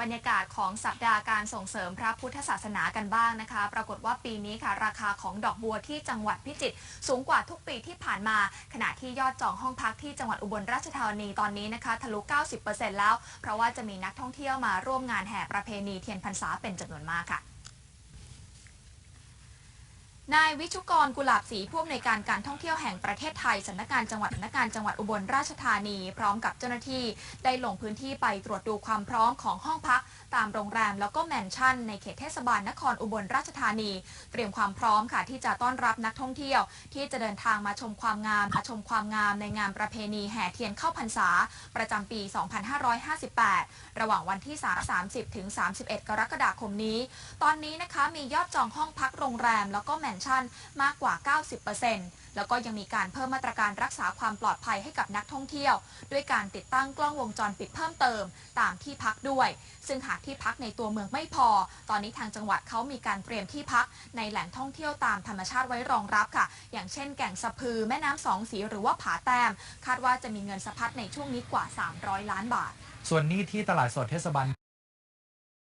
บรรยากาศของสัปดาห์การส่งเสริมพระพุทธศาสนากันบ้างนะคะ ปรากฏว่าปีนี้ค่ะ ราคาของดอกบัวที่จังหวัดพิจิตรสูงกว่าทุกปีที่ผ่านมา ขณะที่ยอดจองห้องพักที่จังหวัดอุบลราชธานีตอนนี้นะคะทะลุ 90%แล้ว เพราะว่าจะมีนักท่องเที่ยวมาร่วมงานแห่ประเพณีเทียนพรรษาเป็นจำนวนมากค่ะ นายวิชุกรกุหลาบศรีผู้อำนวยการการท่องเที่ยวแห่งประเทศไทยสำนักงานจังหวัดสำนักงานจังหวัดอุบลราชธานี พร้อมกับเจ้าหน้าที่ ได้ลงพื้นที่ไปตรวจดูความพร้อมของห้องพัก ตามโรงแรมแล้วก็แมนชั่น ในเขตเทศบาลนครอุบลราชธานี เตรียมความพร้อมค่ะที่จะต้อนรับนักท่องเที่ยว ที่จะเดินทางมาชมความงามมาชมความงามในงานประเพณีแห่เทียนเข้าพรรษา ประจำปี 2558 ระหว่างวันที่ 30 ถึง 31 กรกฎาคมนี้ ตอนนี้นะคะมียอดจองห้องพักโรงแรม แล้วก็แมนชั่นมากกว่า 90%แล้วก็ยังมีการเพิ่มมาตรการรักษาความปลอดภัยให้กับนักท่องเที่ยว ด้วยการติดตั้งกล้องวงจรปิดเพิ่มเติม ตามที่พักด้วย ซึ่งหากที่พักในตัวเมืองไม่พอ ตอนนี้ทางจังหวัดเขามีการเตรียมที่พักในแหล่งท่องเที่ยวตามธรรมชาติไว้รองรับค่ะ อย่างเช่นแก่งสะพือ แม่น้ำสองสีหรือว่าผาแต้ม คาดว่าจะมีเงินสะพัดในช่วงนี้กว่า 300 ล้านบาท ส่วนนี้ที่ตลาดสดเทศบาล